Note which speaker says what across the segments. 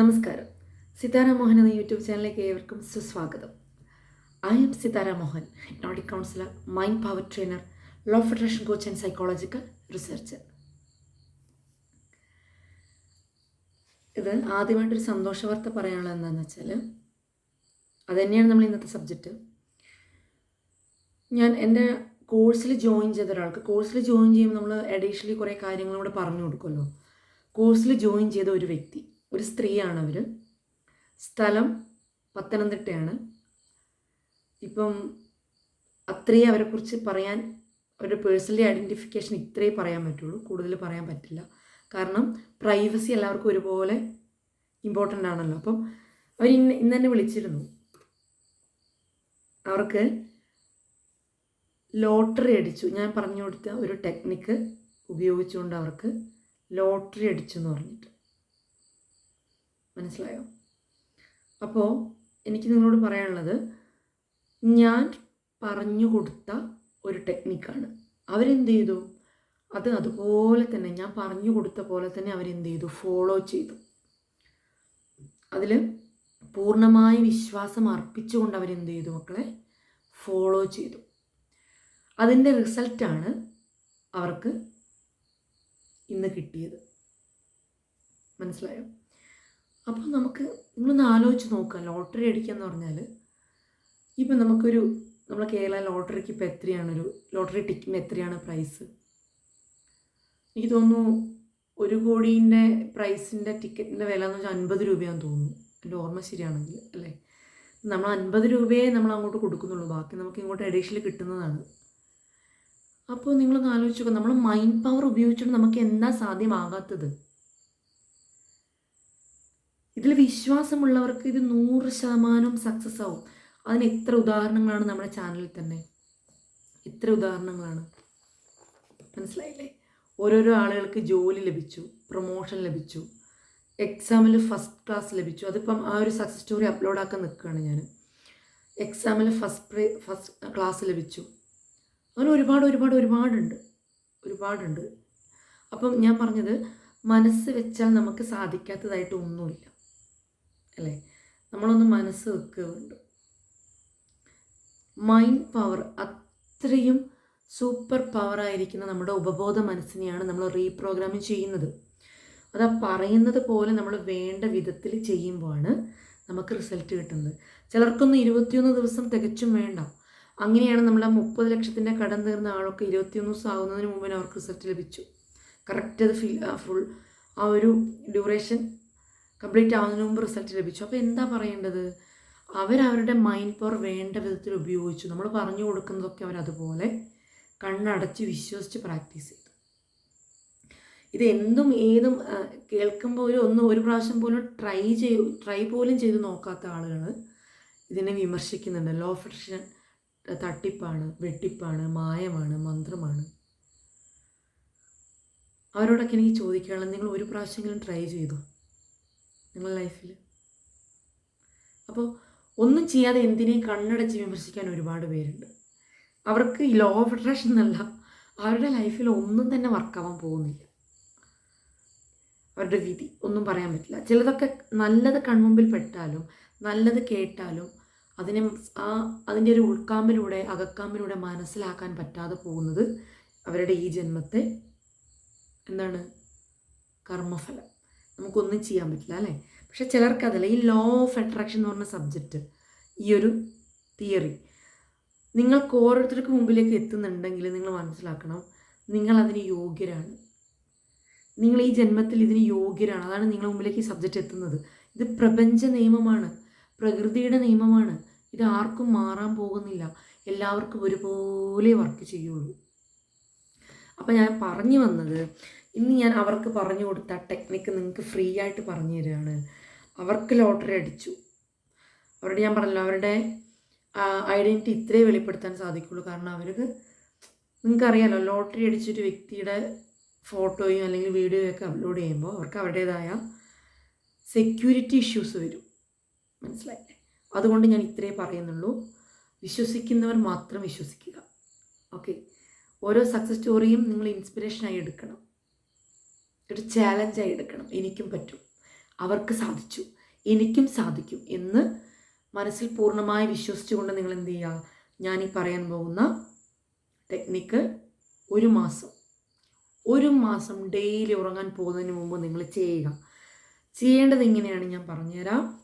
Speaker 1: നമസ്കാരം. സിതാര മോഹൻ എന്ന യൂട്യൂബ് ചാനലിലേക്ക് ഏവർക്കും സുസ്വാഗതം. I am Sithara Mohan hypnotic counsellor mind power trainer law federation coach and psychological researcher ഇത് ആദ്യമായിട്ടൊരു സന്തോഷവാർത്ത പറയാനുള്ളത് എന്താണെന്ന് വെച്ചാൽ അത് തന്നെയാണ് നമ്മൾ ഇന്നത്തെ സബ്ജക്റ്റ് ഞാൻ എന്റെ കോഴ്സിൽ ജോയിൻ ചെയ്ത ഒരാൾക്ക് കോഴ്സിൽ ജോയിൻ ചെയ്യുമ്പോൾ നമ്മൾ അഡീഷണലി കുറേ കാര്യങ്ങളും കൂടെ പറഞ്ഞു കൊടുക്കുമല്ലോ. കോഴ്സിൽ ജോയിൻ ചെയ്ത ഒരു വ്യക്തി. ഒരു സ്ത്രീയാണ് അവർ സ്ഥലം പത്തനംതിട്ടയാണ്. ഇപ്പം അത്രയും അവരെക്കുറിച്ച് പറയാൻ അവരുടെ പേഴ്സണലി ഐഡന്റിഫിക്കേഷൻ ഇത്രയേ പറയാൻ പറ്റുള്ളൂ. കൂടുതൽ പറയാൻ പറ്റില്ല. കാരണം പ്രൈവസി എല്ലാവർക്കും ഒരുപോലെ ഇമ്പോർട്ടന്റ് ആണല്ലോ. അപ്പം അവർ ഇന്ന് ഇന്ന് തന്നെ വിളിച്ചിരുന്നു. അവർക്ക് ലോട്ടറി അടിച്ചു. ഞാൻ പറഞ്ഞു കൊടുത്ത ഒരു ടെക്നിക്ക് ഉപയോഗിച്ചുകൊണ്ട് അവർക്ക് ലോട്ടറി അടിച്ചു എന്ന് പറഞ്ഞിട്ട്. മനസ്സിലായോ? അപ്പോൾ എനിക്ക് നിങ്ങളോട് പറയാനുള്ളത് ഞാൻ പറഞ്ഞു കൊടുത്ത ഒരു ടെക്നിക്കാണ്. അവരെന്ത് ചെയ്തു? അത് അതുപോലെ തന്നെ ഞാൻ പറഞ്ഞു കൊടുത്ത പോലെ തന്നെ അവരെന്ത് ചെയ്തു? ഫോളോ ചെയ്തു. അതിൽ പൂർണമായ വിശ്വാസം അർപ്പിച്ചുകൊണ്ട് അവരെന്ത് ചെയ്തു മക്കളെ? ഫോളോ ചെയ്തു. അതിന്റെ റിസൾട്ടാണ് അവർക്ക് ഇന്ന് കിട്ടിയത്. മനസ്സിലായോ? അപ്പോൾ നമുക്ക് നിങ്ങളൊന്ന് ആലോചിച്ച് നോക്കുക ലോട്ടറി അടിക്കുക എന്ന് പറഞ്ഞാൽ ഇപ്പം നമുക്കൊരു നമ്മളെ കേരള ലോട്ടറിക്ക് ഇപ്പോൾ എത്രയാണ് ഒരു ലോട്ടറി ടിക്കറ്റിന് എത്രയാണ് പ്രൈസ് എനിക്ക് തോന്നുന്നു ഒരു കോടീന്റെ പ്രൈസിന്റെ ടിക്കറ്റിന്റെ വില എന്ന് വെച്ചാൽ അൻപത് രൂപയാണെന്ന് തോന്നുന്നു. എന്റെ ഓർമ്മ ശരിയാണെങ്കിൽ അല്ലേ? നമ്മൾ അൻപത് രൂപയെ നമ്മൾ അങ്ങോട്ട് കൊടുക്കുന്നുള്ളൂ. ബാക്കി നമുക്ക് ഇങ്ങോട്ട് എഡീഷനിൽ കിട്ടുന്നതാണ്. അപ്പോൾ നിങ്ങളൊന്ന് ആലോചിച്ചു നമ്മൾ മൈൻഡ് പവർ ഉപയോഗിച്ചുകൊണ്ട് നമുക്ക് എന്താ സാധ്യമാകാത്തത്? ഇതിൽ വിശ്വാസമുള്ളവർക്ക് ഇത് നൂറ് ശതമാനം സക്സസ് ആവും. അതിന് എത്ര ഉദാഹരണങ്ങളാണ് നമ്മുടെ ചാനലിൽ തന്നെ? എത്ര ഉദാഹരണങ്ങളാണ്? മനസ്സിലായില്ലേ? ഓരോരോ ആളുകൾക്ക് ജോലി ലഭിച്ചു പ്രൊമോഷൻ ലഭിച്ചു എക്സാമിൽ ഫസ്റ്റ് ക്ലാസ് ലഭിച്ചു. അതിപ്പം ആ ഒരു സക്സസ് സ്റ്റോറി അപ്ലോഡാക്കാൻ നിൽക്കുകയാണ് ഞാൻ എക്സാമിൽ ഫസ്റ്റ് ഫസ്റ്റ് ക്ലാസ് ലഭിച്ചു. അങ്ങനെ ഒരുപാട് ഒരുപാട് ഒരുപാടുണ്ട്. ഒരുപാടുണ്ട്. അപ്പം ഞാൻ പറഞ്ഞത് മനസ്സ് വെച്ചാൽ നമുക്ക് സാധിക്കാത്തതായിട്ട് ഒന്നുമില്ല. അല്ലേ? നമ്മളൊന്ന് മനസ്സ് വെക്കുക വേണ്ടു. മൈൻഡ് പവർ അത്രയും സൂപ്പർ പവർ ആയിരിക്കുന്ന നമ്മുടെ ഉപബോധ മനസ്സിനെയാണ് നമ്മൾ റീപ്രോഗ്രാം ചെയ്യുന്നത്. അത് ആ പറയുന്നത് പോലെ നമ്മൾ വേണ്ട വിധത്തിൽ ചെയ്യുമ്പോഴാണ് നമുക്ക് റിസൾട്ട് കിട്ടുന്നത്. ചിലർക്കൊന്നും ഇരുപത്തിയൊന്ന് ദിവസം തികച്ചും വേണ്ട. അങ്ങനെയാണ് നമ്മൾ ആ മുപ്പത് ലക്ഷത്തിന്റെ കടം തീർന്ന ആളൊക്കെ ഇരുപത്തിയൊന്ന് ദിവസം ആകുന്നതിന് മുമ്പിന് അവർക്ക് റിസൾട്ട് ലഭിച്ചു. കറക്റ്റ് അത് ഫുൾ ആ ഒരു ഡ്യൂറേഷൻ കംപ്ലീറ്റ് ആവുന്നതിന് മുമ്പ് റിസൾട്ട് ലഭിച്ചു. അപ്പോൾ എന്താ പറയേണ്ടത്? അവരവരുടെ മൈൻഡ് പവർ വേണ്ട വിധത്തിൽ ഉപയോഗിച്ചു. നമ്മൾ പറഞ്ഞു കൊടുക്കുന്നതൊക്കെ അവരതുപോലെ കണ്ണടച്ച് വിശ്വസിച്ച് പ്രാക്ടീസ് ചെയ്തു. ഇത് എന്തും ഏതും കേൾക്കുമ്പോൾ ഒരു ഒന്ന് ഒരു പ്രാവശ്യം പോലും ട്രൈ ചെയ്തു ട്രൈ പോലും ചെയ്ത് നോക്കാത്ത ആളുകൾ ഇതിനെ വിമർശിക്കുന്നുണ്ട്. ലോ ഫിക്ഷൻ തട്ടിപ്പാണ് വെട്ടിപ്പാണ് മായമാണ് മന്ത്രമാണ്. അവരോടൊക്കെ എനിക്ക് ചോദിക്കാനുള്ളത് നിങ്ങൾ ഒരു പ്രാവശ്യമെങ്കിലും ട്രൈ ചെയ്തു? നിങ്ങളുടെ ലൈഫിൽ അപ്പോൾ ഒന്നും ചെയ്യാതെ എന്തിനേയും കണ്ണടച്ച് വിമർശിക്കാൻ ഒരുപാട് പേരുണ്ട്. അവർക്ക് ഈ ലോ ഓഫ് അട്രാക്ഷൻ എന്നല്ല അവരുടെ ലൈഫിൽ ഒന്നും തന്നെ വർക്കാവാൻ പോകുന്നില്ല. അവരുടെ വിധി ഒന്നും പറയാൻ പറ്റില്ല. ചിലതൊക്കെ നല്ലത് കൺമുമ്പിൽ പെട്ടാലും നല്ലത് കേട്ടാലും അതിനെ ആ അതിന്റെ ഒരു ഉൾക്കാമ്പിലൂടെ അകക്കാമ്പിലൂടെ മനസ്സിലാക്കാൻ പറ്റാതെ പോകുന്നത് അവരുടെ ഈ ജന്മത്തെ എന്താണ്? കർമ്മഫലം. നമുക്കൊന്നും ചെയ്യാൻ പറ്റില്ല അല്ലേ? പക്ഷെ ചിലർക്കതല്ല ഈ ലോ ഓഫ് അട്രാക്ഷൻ എന്ന് പറഞ്ഞ സബ്ജക്റ്റ് ഈ ഒരു തിയറി നിങ്ങൾക്ക് ഓരോരുത്തർക്ക് മുമ്പിലേക്ക് എത്തുന്നുണ്ടെങ്കിൽ നിങ്ങൾ മനസ്സിലാക്കണം നിങ്ങൾ അതിന് യോഗ്യരാണ്. നിങ്ങൾ ഈ ജന്മത്തിൽ ഇതിന് യോഗ്യരാണ്. അതാണ് നിങ്ങളുടെ മുമ്പിലേക്ക് ഈ സബ്ജക്റ്റ് എത്തുന്നത്. ഇത് പ്രപഞ്ച നിയമമാണ് പ്രകൃതിയുടെ നിയമമാണ്. ഇത് ആർക്കും മാറാൻ പോകുന്നില്ല. എല്ലാവർക്കും ഒരുപോലെ വർക്ക് ചെയ്യുള്ളൂ. അപ്പം ഞാൻ പറഞ്ഞു വന്നത് ഇന്ന് ഞാൻ അവർക്ക് പറഞ്ഞു കൊടുത്ത ടെക്നിക്ക് നിങ്ങൾക്ക് ഫ്രീ ആയിട്ട് പറഞ്ഞു തരികയാണ് അവർക്ക് ലോട്ടറി അടിച്ചു. അവരുടെ ഞാൻ പറഞ്ഞല്ലോ അവരുടെ ഐഡന്റിറ്റി ഇത്രേ വെളിപ്പെടുത്താൻ സാധിക്കുള്ളൂ. കാരണം അവർക്ക് നിങ്ങൾക്കറിയാലോ ലോട്ടറി അടിച്ചൊരു വ്യക്തിയുടെ ഫോട്ടോയും അല്ലെങ്കിൽ വീഡിയോയും ഒക്കെ അപ്ലോഡ് ചെയ്യുമ്പോൾ അവർക്ക് അവരുടേതായ സെക്യൂരിറ്റി ഇഷ്യൂസ് വരും. മനസ്സിലായില്ലേ? അതുകൊണ്ട് ഞാൻ ഇത്രേ പറയുന്നുള്ളൂ. വിശ്വസിക്കുന്നവർ മാത്രം വിശ്വസിക്കുക. ഓക്കെ ഓരോ സക്സസ് സ്റ്റോറിയും നിങ്ങൾ ഇൻസ്പിറേഷനായി എടുക്കണം. ഒരു ചാലഞ്ചായി എടുക്കണം. എനിക്കും പറ്റും. അവർക്ക് സാധിച്ചു. എനിക്കും സാധിക്കും എന്ന് മനസ്സിൽ പൂർണമായി വിശ്വസിച്ചുകൊണ്ട് നിങ്ങൾ എന്ത് ചെയ്യുക? ഞാൻ ഈ പറയാൻ പോകുന്ന ടെക്നിക്ക് ഒരു മാസം. ഒരു മാസം ഡെയിലി ഉറങ്ങാൻ പോകുന്നതിന് മുമ്പ് നിങ്ങൾ ചെയ്യുക. ചെയ്യേണ്ടത് ഇങ്ങനെയാണ്. ഞാൻ പറഞ്ഞുതരാം.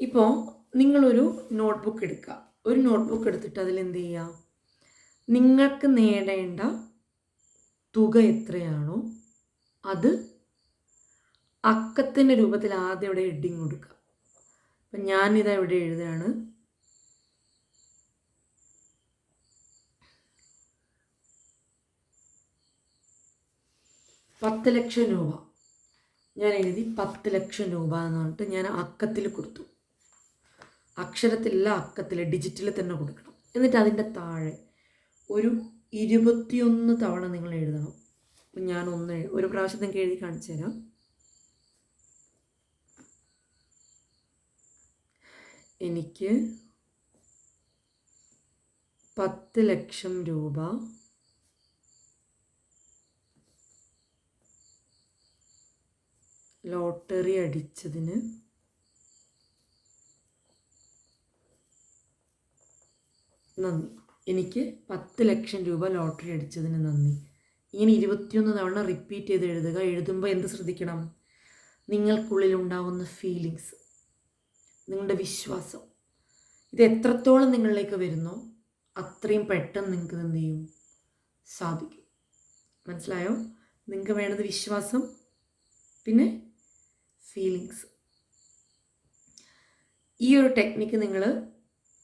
Speaker 1: ഇപ്പോൾ നിങ്ങളൊരു നോട്ട്ബുക്ക് എടുക്കുക. ഒരു നോട്ട്ബുക്ക് എടുത്തിട്ട് അതിൽ എന്ത് ചെയ്യുക? നിങ്ങൾക്ക് നേടേണ്ട തുക എത്രയാണോ അത് അക്കത്തിന്റെ രൂപത്തിൽ ആദ്യം ഇവിടെ ഹെഡിങ് കൊടുക്കുക. അപ്പം ഞാനിതാ ഇവിടെ എഴുതുകയാണ് പത്ത് ലക്ഷം രൂപ. ഞാൻ എഴുതി പത്ത് ലക്ഷം രൂപ എന്ന് പറഞ്ഞിട്ട് ഞാൻ അക്കത്തിൽ കൊടുത്തു. അക്ഷരത്തിലല്ല അക്കത്തിൽ ഡിജിറ്റിൽ തന്നെ കൊടുക്കണം. എന്നിട്ട് അതിന്റെ താഴെ ഒരു ഇരുപത്തിയൊന്ന് തവണ നിങ്ങൾ എഴുതണം. അപ്പം ഞാൻ ഒന്ന് ഒരു പ്രാവശ്യം നിങ്ങൾക്ക് എഴുതി കാണിച്ചു തരാം. എനിക്ക് പത്ത് ലക്ഷം രൂപ ലോട്ടറി അടിച്ചതിന് നന്ദി. എനിക്ക് പത്ത് ലക്ഷം രൂപ ലോട്ടറി അടിച്ചതിന് നന്ദി. ഇങ്ങനെ ഇരുപത്തിയൊന്ന് തവണ റിപ്പീറ്റ് ചെയ്ത് എഴുതുക എഴുതുമ്പോൾ എന്ത് ശ്രദ്ധിക്കണം? നിങ്ങൾക്കുള്ളിൽ ഉണ്ടാവുന്ന ഫീലിങ്സ് നിങ്ങളുടെ വിശ്വാസം ഇത് എത്രത്തോളം നിങ്ങളിലേക്ക് വരുന്നോ അത്രയും പെട്ടെന്ന് നിങ്ങൾക്ക് എന്ത് ചെയ്യും? സാധിക്കും. മനസ്സിലായോ? നിങ്ങൾക്ക് വേണ്ടത് വിശ്വാസം പിന്നെ ഫീലിങ്സ് ഈ ഒരു ടെക്നിക്ക് നിങ്ങൾ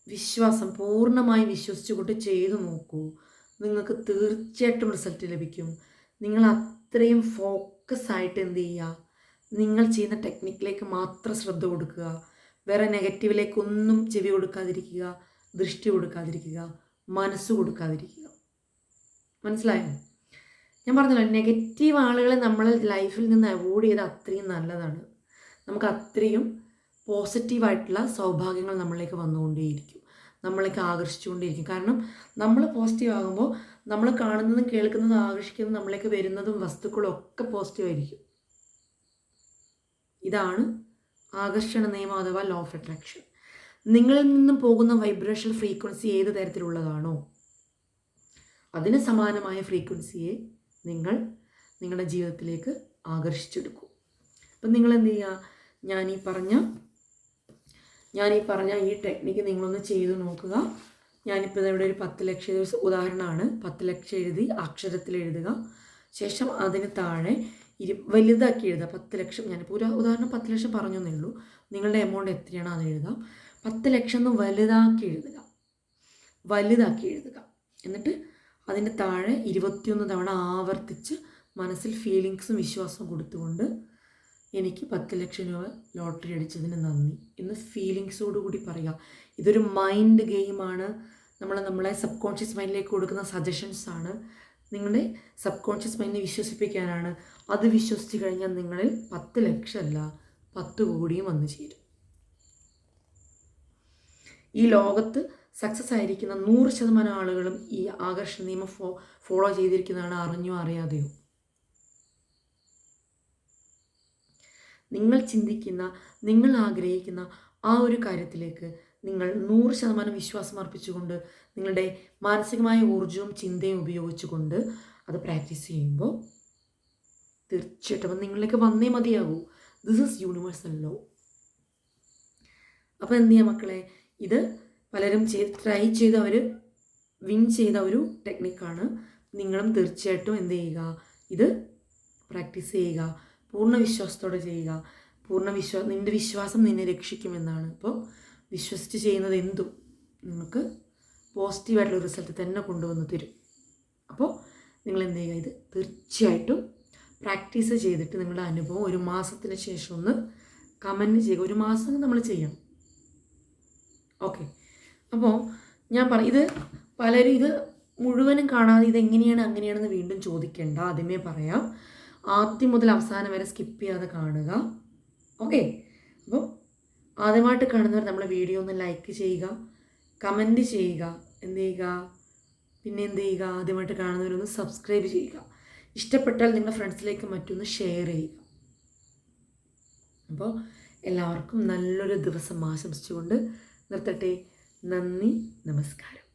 Speaker 1: വിശ്വാസം പൂർണമായി വിശ്വസിച്ചുകൊണ്ട് ചെയ്തു നോക്കൂ. നിങ്ങൾക്ക് തീർച്ചയായിട്ടും റിസൾട്ട് ലഭിക്കും. നിങ്ങൾ അത്രയും ഫോക്കസ് ആയിട്ട് എന്ത് ചെയ്യുക? നിങ്ങൾ ചെയ്യുന്ന ടെക്നിക്കിലേക്ക് മാത്രം ശ്രദ്ധ കൊടുക്കുക. വേറെ നെഗറ്റീവിലേക്കൊന്നും ചെവി കൊടുക്കാതിരിക്കുക ദൃഷ്ടി കൊടുക്കാതിരിക്കുക മനസ്സ് കൊടുക്കാതിരിക്കുക. മനസ്സിലായോ? ഞാൻ പറഞ്ഞല്ലോ നെഗറ്റീവ് ആളുകളെ നമ്മൾ ലൈഫിൽ നിന്ന് അവോയ്ഡ് ചെയ്ത് അത്രയും നല്ലതാണ്. നമുക്ക് അത്രയും പോസിറ്റീവായിട്ടുള്ള സൗഭാഗ്യങ്ങൾ നമ്മളിലേക്ക് വന്നുകൊണ്ടേയിരിക്കും. നമ്മളേക്ക് ആകർഷിച്ചുകൊണ്ടേയിരിക്കും. കാരണം നമ്മൾ പോസിറ്റീവ് ആകുമ്പോൾ നമ്മൾ കാണുന്നതും കേൾക്കുന്നതും ആകർഷിക്കുന്നതും നമ്മളിലേക്ക് വരുന്നതും വസ്തുക്കളും ഒക്കെ പോസിറ്റീവായിരിക്കും. ഇതാണ് ആകർഷണ നിയമം അഥവാ ലോ ഓഫ് അട്രാക്ഷൻ നിങ്ങളിൽ നിന്നും പോകുന്ന വൈബ്രേഷൻ ഫ്രീക്വൻസി ഏത് തരത്തിലുള്ളതാണോ അതിന് സമാനമായ ഫ്രീക്വൻസിയെ നിങ്ങൾ നിങ്ങളുടെ ജീവിതത്തിലേക്ക് ആകർഷിച്ചെടുക്കും. അപ്പം നിങ്ങൾ എന്ത് ചെയ്യുക? ഞാൻ ഈ പറഞ്ഞ ഞാൻ ഈ പറഞ്ഞ ഈ ടെക്നിക്ക് നിങ്ങളൊന്ന് ചെയ്തു നോക്കുക. ഞാനിപ്പോൾ ഇവിടെ ഒരു പത്ത് ലക്ഷം ഉദാഹരണമാണ്. പത്ത് ലക്ഷം എഴുതി അക്ഷരത്തിൽ എഴുതുക. ശേഷം അതിന് താഴെ ഇരു വലുതാക്കി എഴുതുക. പത്ത് ലക്ഷം ഞാനിപ്പോൾ ഒരു ഉദാഹരണം പത്ത് ലക്ഷം പറഞ്ഞു എന്നുള്ളൂ നിങ്ങളുടെ എമൗണ്ട് എത്രയാണ് അത് എഴുതാം പത്ത് ലക്ഷം ഒന്ന് വലുതാക്കി എഴുതുക. വലുതാക്കി എഴുതുക. എന്നിട്ട് അതിന്റെ താഴെ ഇരുപത്തിയൊന്ന് തവണ ആവർത്തിച്ച് മനസ്സിൽ ഫീലിങ്സും വിശ്വാസവും കൊടുത്തുകൊണ്ട് എനിക്ക് പത്ത് ലക്ഷം രൂപ ലോട്ടറി അടിച്ചതിന് നന്ദി എന്ന് ഫീലിങ്സോടുകൂടി പറയുക ഇതൊരു മൈൻഡ് ഗെയിമാണ് നമ്മൾ നമ്മളെ സബ് കോൺഷ്യസ് മൈൻഡിലേക്ക് കൊടുക്കുന്ന സജഷൻസ് ആണ്. നിങ്ങളുടെ സബ് കോൺഷ്യസ് മൈൻഡിനെ വിശ്വസിപ്പിക്കാനാണ്. അത് വിശ്വസിച്ച് കഴിഞ്ഞാൽ നിങ്ങളിൽ പത്ത് ലക്ഷമല്ല പത്ത് കോടിയും വന്നു ചേരും. ഈ ലോകത്ത് സക്സസ് ആയിരിക്കുന്ന നൂറ് ശതമാനം ആളുകളും ഈ ആകർഷണ നിയമം ഫോ ഫോളോ ചെയ്തിരിക്കുന്നതാണ് അറിഞ്ഞോ അറിയാതെയോ. നിങ്ങൾ ചിന്തിക്കുന്ന നിങ്ങൾ ആഗ്രഹിക്കുന്ന ആ ഒരു കാര്യത്തിലേക്ക് നിങ്ങൾ നൂറ് ശതമാനം വിശ്വാസം അർപ്പിച്ചുകൊണ്ട് നിങ്ങളുടെ മാനസികമായ ഊർജവും ചിന്തയും ഉപയോഗിച്ചുകൊണ്ട് അത് പ്രാക്ടീസ് ചെയ്യുമ്പോൾ തീർച്ചയായിട്ടും നിങ്ങളിലേക്ക് വന്നേ മതിയാകൂ. ദിസ് ഇസ് യൂണിവേഴ്സൽ ലോ അപ്പോൾ എന്ത് ചെയ്യാം മക്കളെ? ഇത് പലരും ചെയ്ത് ട്രൈ ചെയ്ത് അവർ വിൻ ചെയ്ത ഒരു ടെക്നിക്കാണ് നിങ്ങളും തീർച്ചയായിട്ടും എന്ത് ചെയ്യുക? ഇത് പ്രാക്ടീസ് ചെയ്യുക. പൂർണ വിശ്വാസത്തോടെ ചെയ്യുക. പൂർണ വിശ്വാ നിന്റെ വിശ്വാസം നിന്നെ രക്ഷിക്കുമെന്നാണ്. അപ്പോൾ വിശ്വസിച്ച് ചെയ്യുന്നത് എന്തും നിങ്ങൾക്ക് പോസിറ്റീവായിട്ടുള്ള റിസൾട്ട് തന്നെ കൊണ്ടുവന്ന് തരും. അപ്പോൾ നിങ്ങൾ എന്ത് ചെയ്യുക? ഇത് തീർച്ചയായിട്ടും പ്രാക്ടീസ് ചെയ്തിട്ട് നിങ്ങളുടെ അനുഭവം ഒരു മാസത്തിന് ശേഷം ഒന്ന് കമന്റ് ചെയ്യുക. ഒരു മാസം നമ്മൾ ചെയ്യാം ഓക്കെ. അപ്പോൾ ഞാൻ പറ ഇത് പലരും ഇത് മുഴുവനും കാണാതെ ഇത് എങ്ങനെയാണ് അങ്ങനെയാണെന്ന് വീണ്ടും ചോദിക്കേണ്ട. ആദ്യമേ പറയാം. ആദ്യം മുതൽ അവസാനം വരെ സ്കിപ്പ് ചെയ്യാതെ കാണുക. ഓക്കെ അപ്പോൾ ആദ്യമായിട്ട് കാണുന്നവർ നമ്മളെ വീഡിയോ ഒന്ന് ലൈക്ക് ചെയ്യുക കമന്റ് ചെയ്യുക എന്ത് ചെയ്യുക? പിന്നെ എന്ത് ചെയ്യുക? ആദ്യമായിട്ട് കാണുന്നവരൊന്ന് സബ്സ്ക്രൈബ് ചെയ്യുക. ഇഷ്ടപ്പെട്ടാൽ നിങ്ങളുടെ ഫ്രണ്ട്സിലേക്ക് മറ്റൊന്ന് ഷെയർ ചെയ്യുക. അപ്പോൾ എല്ലാവർക്കും നല്ലൊരു ദിവസം ആശംസിച്ചുകൊണ്ട് നിർത്തട്ടെ. നന്ദി നമസ്കാരം.